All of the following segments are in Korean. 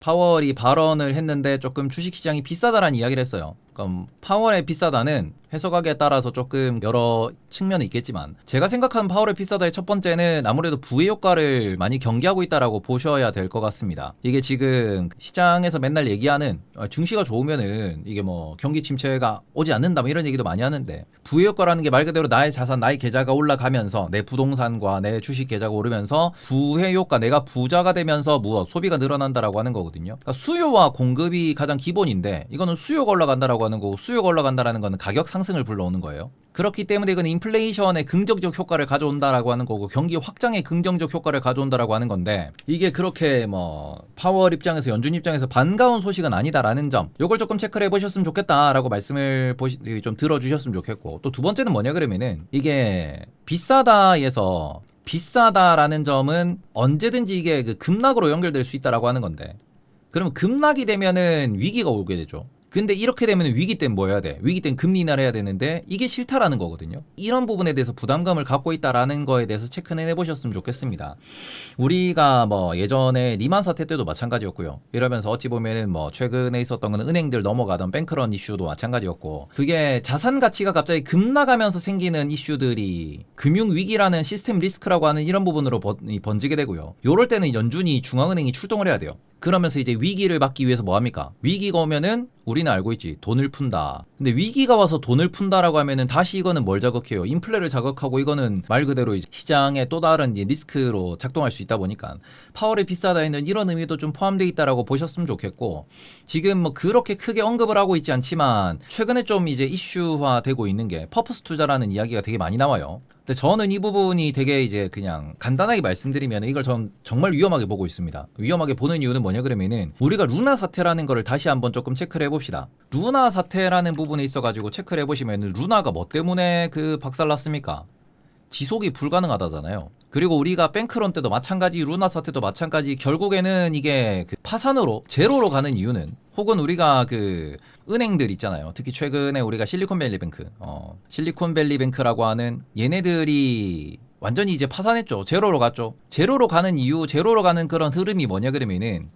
파월이 발언을 했는데 조금 주식시장이 비싸다라는 이야기를 했어요. 그럼 파월의 비싸다는 해석하기에 따라서 조금 여러 측면이 있겠지만 제가 생각하는 파월의 비싸다의 첫 번째는 아무래도 부의 효과를 많이 경계하고 있다라고 보셔야 될 것 같습니다. 이게 지금 시장에서 맨날 얘기하는 어, 증시가 좋으면은 이게 뭐 경기 침체가 오지 않는다 뭐 이런 얘기도 많이 하는데 부의 효과라는 게 말 그대로 나의 자산, 나의 계좌가 올라가면서 내 부동산과 내 주식 계좌가 오르면서 부의 효과, 내가 부자가 되면서 무엇 소비가 늘어난다라고 하는 거거든요. 그러니까 수요와 공급이 가장 기본인데 이거는 수요가 올라간다라고 하는 거고 수요가 올라간다라는 거는 가격 상승을 불러오는 거예요. 그렇기 때문에 이건 인플레이션의 긍정적 효과를 가져온다라고 하는 거고 경기 확장의 긍정적 효과를 가져온다라고 하는 건데 이게 그렇게 뭐 파월 입장에서 연준 입장에서 반가운 소식은 아니다라는 점 요걸 조금 체크를 해보셨으면 좋겠다라고 말씀을 보시, 좀 들어주셨으면 좋겠고 또 두 번째는 뭐냐 그러면은 이게 비싸다에서 비싸다라는 점은 언제든지 이게 그 급락으로 연결될 수 있다라고 하는 건데 그러면 급락이 되면은 위기가 오게 되죠. 근데 이렇게 되면 위기 때는 뭐 해야 돼? 위기 때는 금리 인하를 해야 되는데 이게 싫다라는 거거든요. 이런 부분에 대해서 부담감을 갖고 있다라는 거에 대해서 체크는 해보셨으면 좋겠습니다. 우리가 뭐 예전에 리만 사태 때도 마찬가지였고요. 이러면서 어찌 보면은 뭐 최근에 있었던 건 은행들 넘어가던 뱅크런 이슈도 마찬가지였고 그게 자산 가치가 갑자기 급락하면서 생기는 이슈들이 금융 위기라는 시스템 리스크라고 하는 이런 부분으로 번, 번지게 되고요. 요럴 때는 연준이 중앙은행이 출동을 해야 돼요. 그러면서 이제 위기를 막기 위해서 뭐 합니까? 위기가 오면은 우리는 알고 있지. 돈을 푼다. 근데 위기가 와서 돈을 푼다라고 하면은 다시 이거는 뭘 자극해요? 인플레를 자극하고 이거는 말 그대로 시장의 또 다른 리스크로 작동할 수 있다 보니까 파월이 비싸다에는 이런 의미도 좀 포함되어 있다라고 보셨으면 좋겠고 지금 뭐 그렇게 크게 언급을 하고 있지 않지만 최근에 좀 이제 이슈화되고 있는 게 퍼포스 투자라는 이야기가 되게 많이 나와요. 근데 저는 이 부분이 되게 이제 그냥 간단하게 말씀드리면 이걸 전 정말 위험하게 보고 있습니다. 위험하게 보는 이유는 뭐냐 그러면은 우리가 루나 사태라는 거를 다시 한번 조금 체크를 해봅시다. 루나 사태라는 부분에 있어가지고 체크를 해보시면은 루나가 뭐 때문에 그 박살났습니까? 지속이 불가능하다잖아요. 그리고 우리가 뱅크런 때도 마찬가지, 루나 사태도 마찬가지, 결국에는 이게 그 파산으로, 제로로 가는 이유는 혹은 우리가 그 은행들 있잖아요. 특히 최근에 우리가 실리콘밸리 뱅크, 어, 실리콘밸리 뱅크라고 하는 얘네들이 완전히 이제 파산했죠. 제로로 갔죠. 제로로 가는 이유, 제로로 가는 그런 흐름이 뭐냐 그러면은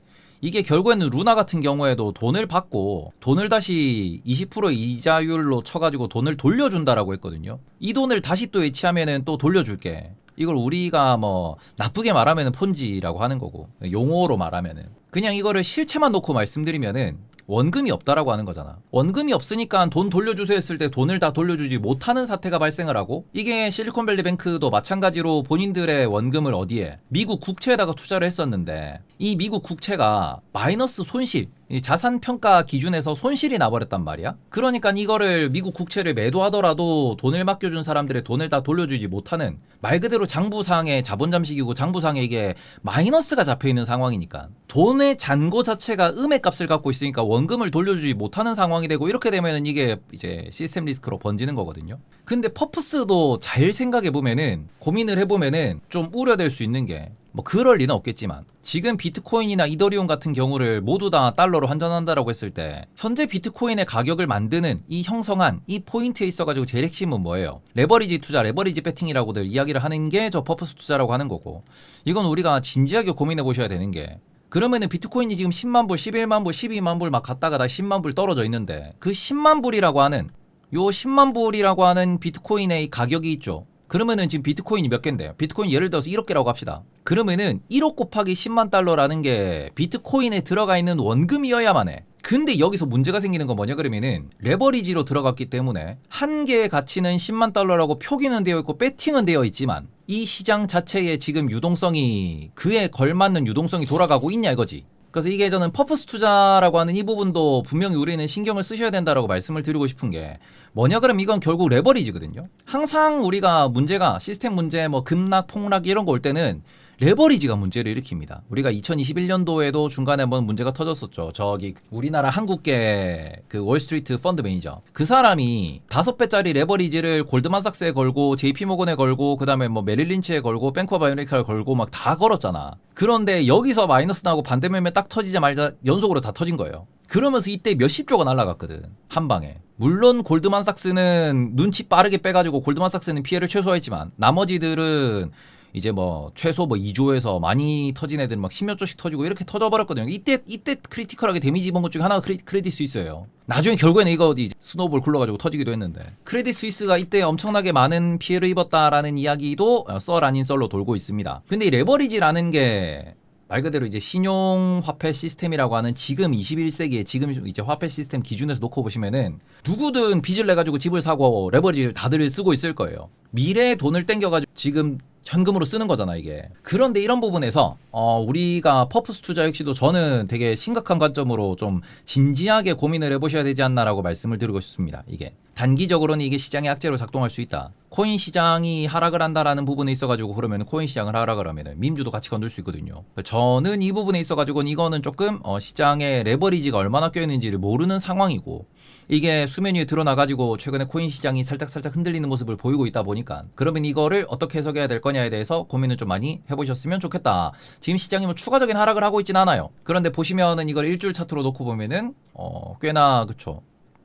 이게 결국에는 루나 같은 경우에도 돈을 받고 돈을 다시 20% 이자율로 쳐가지고 돈을 돌려준다라고 했거든요. 이 돈을 다시 또 예치하면은 또 돌려줄게. 이걸 우리가 뭐 나쁘게 말하면 은 폰지라고 하는 거고 용어로 말하면은 그냥 이거를 실체만 놓고 말씀드리면은 원금이 없다라고 하는 거잖아. 원금이 없으니까 돈 돌려주세요 했을 때 돈을 다 돌려주지 못하는 사태가 발생을 하고 이게 실리콘밸리 뱅크도 마찬가지로 본인들의 원금을 어디에 미국 국채에다가 투자를 했었는데 이 미국 국채가 마이너스 손실 이 자산 평가 기준에서 손실이 나버렸단 말이야. 그러니까 이거를 미국 국채를 매도하더라도 돈을 맡겨준 사람들의 돈을 다 돌려주지 못하는 말 그대로 장부상의 자본 잠식이고 장부상에 이게 마이너스가 잡혀 있는 상황이니까 돈의 잔고 자체가 음의 값을 갖고 있으니까 원금을 돌려주지 못하는 상황이 되고 이렇게 되면은 이게 이제 시스템 리스크로 번지는 거거든요. 근데 퍼프스도 잘 생각해 보면은 고민을 해 보면은 좀 우려될 수 있는 게 뭐 그럴 리는 없겠지만 지금 비트코인이나 이더리움 같은 경우를 모두 다 달러로 환전한다라고 했을 때 현재 비트코인의 가격을 만드는 이 형성한 이 포인트에 있어가지고 제일 핵심은 뭐예요? 레버리지 투자, 레버리지 배팅이라고들 이야기를 하는 게 저 퍼포스 투자라고 하는 거고 이건 우리가 진지하게 고민해 보셔야 되는 게 그러면은 비트코인이 지금 10만 불, 11만 불, 12만 불 막 갔다가 다 10만 불 떨어져 있는데 그 10만 불이라고 하는 요 10만 불이라고 하는 비트코인의 이 가격이 있죠. 그러면은 지금 비트코인이 몇 개인데 비트코인 예를 들어서 1억 개라고 합시다. 그러면은 1억 곱하기 10만 달러라는 게 비트코인에 들어가 있는 원금이어야만 해. 근데 여기서 문제가 생기는 건 뭐냐 그러면은 레버리지로 들어갔기 때문에 한 개의 가치는 10만 달러라고 표기는 되어 있고 배팅은 되어 있지만 이 시장 자체의 지금 유동성이 그에 걸맞는 유동성이 돌아가고 있냐 이거지. 그래서 이게 저는 퍼포스 투자라고 하는 이 부분도 분명히 우리는 신경을 쓰셔야 된다라고 말씀을 드리고 싶은 게 뭐냐 그럼 이건 결국 레버리지거든요. 항상 우리가 문제가 시스템 문제 뭐 급락 폭락 이런 거 올 때는 레버리지가 문제를 일으킵니다. 우리가 2021년도에도 중간에 한번 문제가 터졌었죠. 저기 우리나라 한국계 그 월스트리트 펀드 매니저 그 사람이 다섯 배짜리 레버리지를 골드만삭스에 걸고 JP모건에 걸고 그다음에 뭐 메릴린치에 걸고 뱅커 바이오니카를 걸고 막 다 걸었잖아. 그런데 여기서 마이너스 나고 반대 매매 딱 터지자마자 연속으로 다 터진 거예요. 그러면서 이때 몇십 조가 날라갔거든 한 방에 물론 골드만삭스는 눈치 빠르게 빼가지고 골드만삭스는 피해를 최소화했지만 나머지들은 이제 뭐 최소 뭐 2조에서 많이 터진 애들 막 10몇 조씩 터지고 이렇게 터져버렸거든요. 이때 이때 크리티컬하게 데미지 입은 것 중에 하나가 크레, 크레딧 스위스예요. 나중에 결국에는 이거 어디 스노우볼 굴러가지고 터지기도 했는데 크레딧 스위스가 이때 엄청나게 많은 피해를 입었다라는 이야기도 어, 썰 아닌 썰로 돌고 있습니다. 근데 이 레버리지라는 게 말 그대로 이제 신용 화폐 시스템이라고 하는 지금 21세기에 지금 이제 화폐 시스템 기준에서 놓고 보시면은 누구든 빚을 내 가지고 집을 사고 레버리지를 다들 쓰고 있을 거예요. 미래의 돈을 땡겨 가지고 지금 현금으로 쓰는 거잖아 이게. 그런데 이런 부분에서 어 우리가 퍼프스 투자 역시도 저는 되게 심각한 관점으로 좀 진지하게 고민을 해보셔야 되지 않나라고 말씀을 드리고 싶습니다. 이게 단기적으로는 이게 시장의 악재로 작동할 수 있다. 코인 시장이 하락을 한다라는 부분에 있어가지고 그러면 코인 시장을 하락을 하면은 민주도 같이 건들 수 있거든요. 저는 이 부분에 있어가지고는 이거는 조금 어 시장에 레버리지가 얼마나 껴있는지를 모르는 상황이고 이게 수면 위에 드러나가지고 최근에 코인 시장이 살짝살짝 흔들리는 모습을 보이고 있다 보니까 그러면 이거를 어떻게 해석해야 될 거냐에 대해서 고민을 좀 많이 해보셨으면 좋겠다. 지금 시장이 뭐 추가적인 하락을 하고 있진 않아요. 그런데 보시면은 이걸 일주일 차트로 놓고 보면은 어 꽤나 그쵸.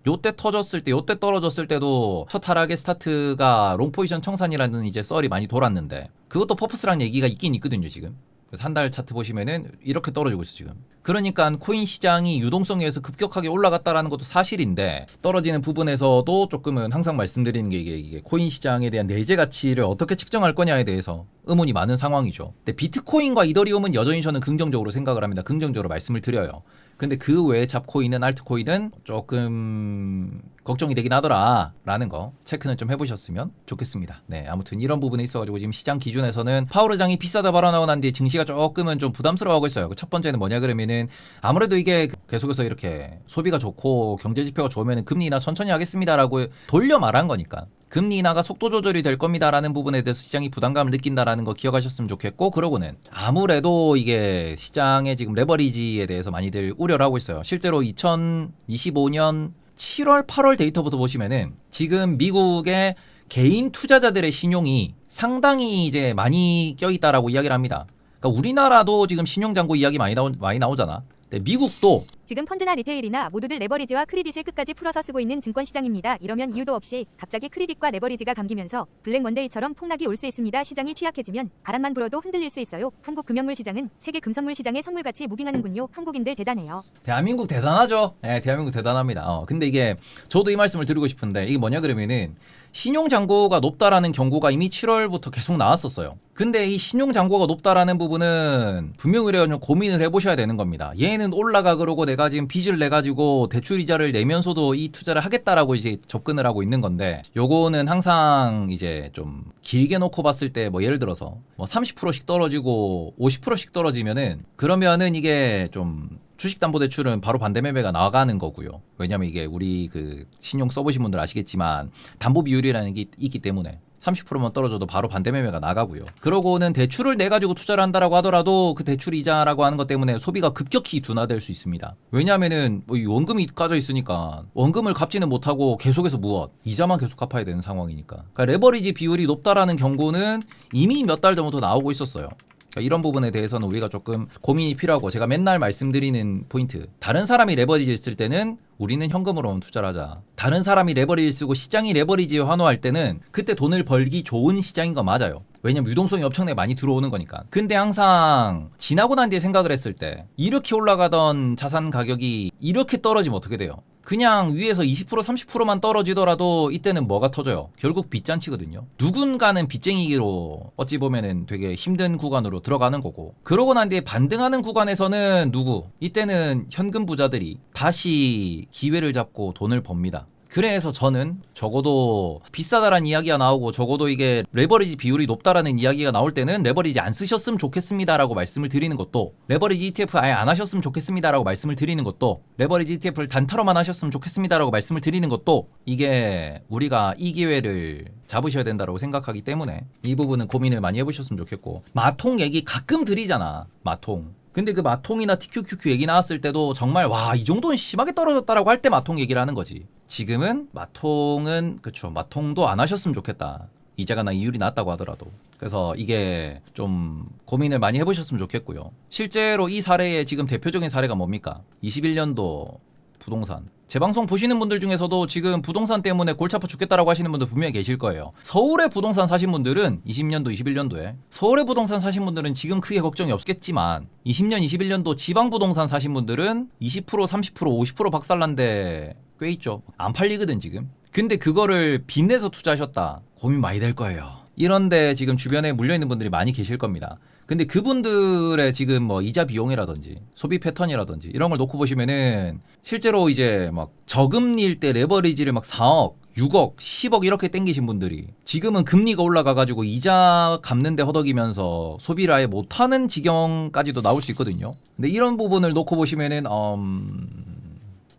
요때 터졌을 때, 요때 떨어졌을 때도 첫 하락의 스타트가 롱포지션 청산이라는 이제 썰이 많이 돌았는데 그것도 퍼프스랑 얘기가 있긴 있거든요, 지금. 한 달 차트 보시면은 이렇게 떨어지고 있어 지금. 그러니까 코인 시장이 유동성에 의해서 급격하게 올라갔다라는 것도 사실인데 떨어지는 부분에서도 조금은 항상 말씀드리는 게 이게, 이게 코인 시장에 대한 내재 가치를 어떻게 측정할 거냐에 대해서 의문이 많은 상황이죠. 근데 비트코인과 이더리움은 여전히 저는 긍정적으로 생각을 합니다. 긍정적으로 말씀을 드려요. 근데 그 외에 잡코인은 알트코인은 조금 걱정이 되긴 하더라 라는 거 체크는 좀 해보셨으면 좋겠습니다. 네 아무튼 이런 부분에 있어가지고 지금 시장 기준에서는 파워르장이 비싸다 발언하고 난 뒤에 증시가 조금은 좀 부담스러워하고 있어요. 그첫 번째는 뭐냐 그러면은 아무래도 이게 계속해서 이렇게 소비가 좋고 경제 지표가 좋으면 금리 인하 천천히 하겠습니다라고 돌려 말한 거니까 금리 인하가 속도 조절이 될 겁니다라는 부분에 대해서 시장이 부담감을 느낀다라는 거 기억하셨으면 좋겠고 그러고는 아무래도 이게 시장의 지금 레버리지에 대해서 많이들 우려를 하고 있어요. 실제로 2025년 7월, 8월 데이터부터 보시면은 지금 미국의 개인 투자자들의 신용이 상당히 이제 많이 껴있다라고 이야기를 합니다. 그러니까 우리나라도 지금 신용 잔고 이야기 많이 나오 많이 나오잖아. 근데 미국도 지금 펀드나 리테일이나 모두들 레버리지와 크레딧을 끝까지 풀어서 쓰고 있는 증권 시장입니다. 이러면 이유도 없이 갑자기 크레딧과 레버리지가 감기면서 블랙 먼데이처럼 폭락이 올 수 있습니다. 시장이 취약해지면 바람만 불어도 흔들릴 수 있어요. 한국 금연물 시장은 세계 금선물 시장의 선물같이 무빙하는군요. 한국인들 대단해요. 대한민국 대단하죠. 네, 대한민국 대단합니다. 어, 근데 이게 저도 이 말씀을 드리고 싶은데 이게 뭐냐 그러면은 신용 잔고가 높다라는 경고가 이미 7월부터 계속 나왔었어요. 근데 이 신용 잔고가 높다라는 부분은 분명히 고민을 해보셔야 되는 겁니다. 얘는 올라가 그러고 내가 지금 빚을 내 가지고 대출 이자를 내면서도 이 투자를 하겠다라고 이제 접근을 하고 있는 건데 요거는 항상 이제 좀 길게 놓고 봤을 때 뭐 예를 들어서 뭐 30%씩 떨어지고 50%씩 떨어지면은 그러면은 이게 좀 주식담보대출은 바로 반대 매매가 나가는 거고요. 왜냐면 이게 우리 그 신용 써보신 분들 아시겠지만 담보 비율이라는 게 있- 있기 때문에 30%만 떨어져도 바로 반대 매매가 나가고요. 그러고는 대출을 내 가지고 투자를 한다라고 하더라도 그 대출 이자라고 하는 것 때문에 소비가 급격히 둔화될 수 있습니다. 왜냐하면은 뭐이 원금이 까져 있으니까 원금을 갚지는 못하고 계속해서 무엇 이자만 계속 갚아야 되는 상황이니까. 그러니까 레버리지 비율이 높다라는 경고는 이미 몇 달 전부터 나오고 있었어요. 그러니까 이런 부분에 대해서는 우리가 조금 고민이 필요하고 제가 맨날 말씀드리는 포인트. 다른 사람이 레버리지를 쓸 때는 우리는 현금으로 투자를 하자. 다른 사람이 레버리지를 쓰고 시장이 레버리지에 환호할 때는 그때 돈을 벌기 좋은 시장인 거 맞아요. 왜냐면 유동성이 엄청나게 많이 들어오는 거니까. 근데 항상 지나고 난 뒤에 생각을 했을 때 이렇게 올라가던 자산 가격이 이렇게 떨어지면 어떻게 돼요? 그냥 위에서 20% 30%만 떨어지더라도 이때는 뭐가 터져요? 결국 빚잔치거든요. 누군가는 빚쟁이로 어찌 보면은 되게 힘든 구간으로 들어가는 거고. 그러고 난 뒤에 반등하는 구간에서는 누구? 이때는 현금 부자들이 다시 기회를 잡고 돈을 법니다. 그래서 저는 적어도 비싸다라는 이야기가 나오고 적어도 이게 레버리지 비율이 높다라는 이야기가 나올 때는 레버리지 안 쓰셨으면 좋겠습니다라고 말씀을 드리는 것도 레버리지 ETF 아예 안 하셨으면 좋겠습니다라고 말씀을 드리는 것도 레버리지 ETF를 단타로만 하셨으면 좋겠습니다라고 말씀을 드리는 것도 이게 우리가 이 기회를 잡으셔야 된다고 생각하기 때문에 이 부분은 고민을 많이 해보셨으면 좋겠고 마통 얘기 가끔 드리잖아 마통 근데 그 마통이나 TQQQ 얘기 나왔을 때도 정말 와 이 정도는 심하게 떨어졌다라고 할 때 마통 얘기를 하는 거지. 지금은 마통은 그쵸 마통도 안 하셨으면 좋겠다. 이자가 나 이율이 낮다고 하더라도. 그래서 이게 좀 고민을 많이 해보셨으면 좋겠고요. 실제로 이 사례의 지금 대표적인 사례가 뭡니까? 21년도 부동산 제 방송 보시는 분들 중에서도 지금 부동산 때문에 골치 아파 죽겠다라고 하시는 분들 분명히 계실 거예요. 서울에 부동산 사신 분들은 20년도, 21년도에 서울에 부동산 사신 분들은 지금 크게 걱정이 없겠지만 20년, 21년도 지방 부동산 사신 분들은 20%, 30%, 50% 박살난데 꽤 있죠. 안 팔리거든 지금. 근데 그거를 빚내서 투자하셨다. 고민 많이 될 거예요. 이런데 지금 주변에 물려 있는 분들이 많이 계실 겁니다. 근데 그분들의 지금 뭐 이자 비용이라든지 소비 패턴이라든지 이런 걸 놓고 보시면은 실제로 이제 막 저금리일 때 레버리지를 막 4억, 6억, 10억 이렇게 땡기신 분들이 지금은 금리가 올라가 가지고 이자 갚는데 허덕이면서 소비를 아예 못하는 지경까지도 나올 수 있거든요. 근데 이런 부분을 놓고 보시면은 음,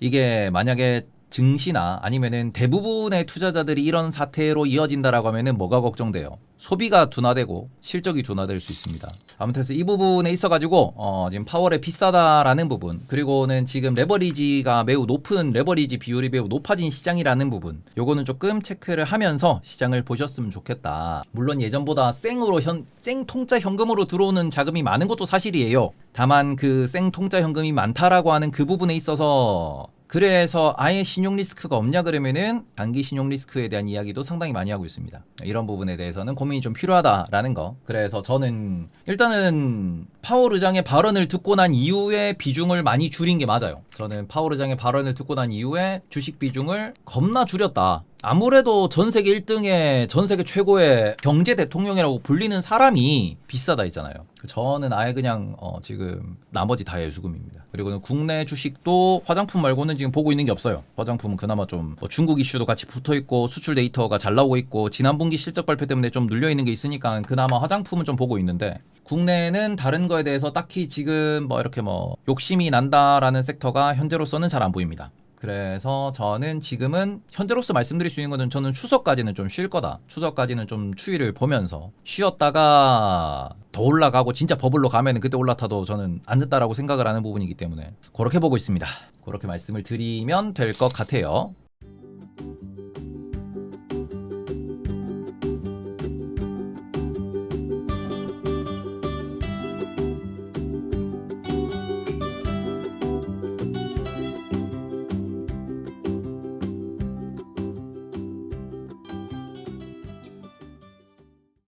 이게 만약에 증시나 아니면은 대부분의 투자자들이 이런 사태로 이어진다라고 하면은 뭐가 걱정돼요? 소비가 둔화되고 실적이 둔화될 수 있습니다. 아무튼 그래서 이 부분에 있어가지고 어 지금 파월에 비싸다라는 부분 그리고는 지금 레버리지가 매우 높은 레버리지 비율이 매우 높아진 시장이라는 부분 요거는 조금 체크를 하면서 시장을 보셨으면 좋겠다. 물론 예전보다 생으로 현, 생 통짜 현금으로 들어오는 자금이 많은 것도 사실이에요. 다만 그 생 통짜 현금이 많다라고 하는 그 부분에 있어서 그래서 아예 신용 리스크가 없냐 그러면은 단기 신용 리스크에 대한 이야기도 상당히 많이 하고 있습니다. 이런 부분에 대해서는 고민이 좀 필요하다라는 거. 그래서 저는 일단은 파월 의장의 발언을 듣고 난 이후에 비중을 많이 줄인 게 맞아요. 저는 파월 의장의 발언을 듣고 난 이후에 주식 비중을 겁나 줄였다. 아무래도 전 세계 1등의 전 세계 최고의 경제 대통령이라고 불리는 사람이 비싸다 했잖아요. 저는 아예 그냥 어 지금 나머지 다 예수금입니다. 그리고는 국내 주식도 화장품 말고는 지금 보고 있는 게 없어요. 화장품은 그나마 좀 뭐 중국 이슈도 같이 붙어 있고 수출 데이터가 잘 나오고 있고 지난 분기 실적 발표 때문에 좀 눌려 있는 게 있으니까 그나마 화장품은 좀 보고 있는데 국내는 다른 거에 대해서 딱히 지금 뭐 이렇게 뭐 욕심이 난다라는 섹터가 현재로서는 잘 안 보입니다. 그래서 저는 지금은 현재로서 말씀드릴 수 있는 거는 저는 추석까지는 좀 쉴 거다. 추석까지는 좀 추이를 보면서 쉬었다가 더 올라가고 진짜 버블로 가면은 그때 올라타도 저는 안 늦다라고 생각을 하는 부분이기 때문에 그렇게 보고 있습니다. 그렇게 말씀을 드리면 될 것 같아요.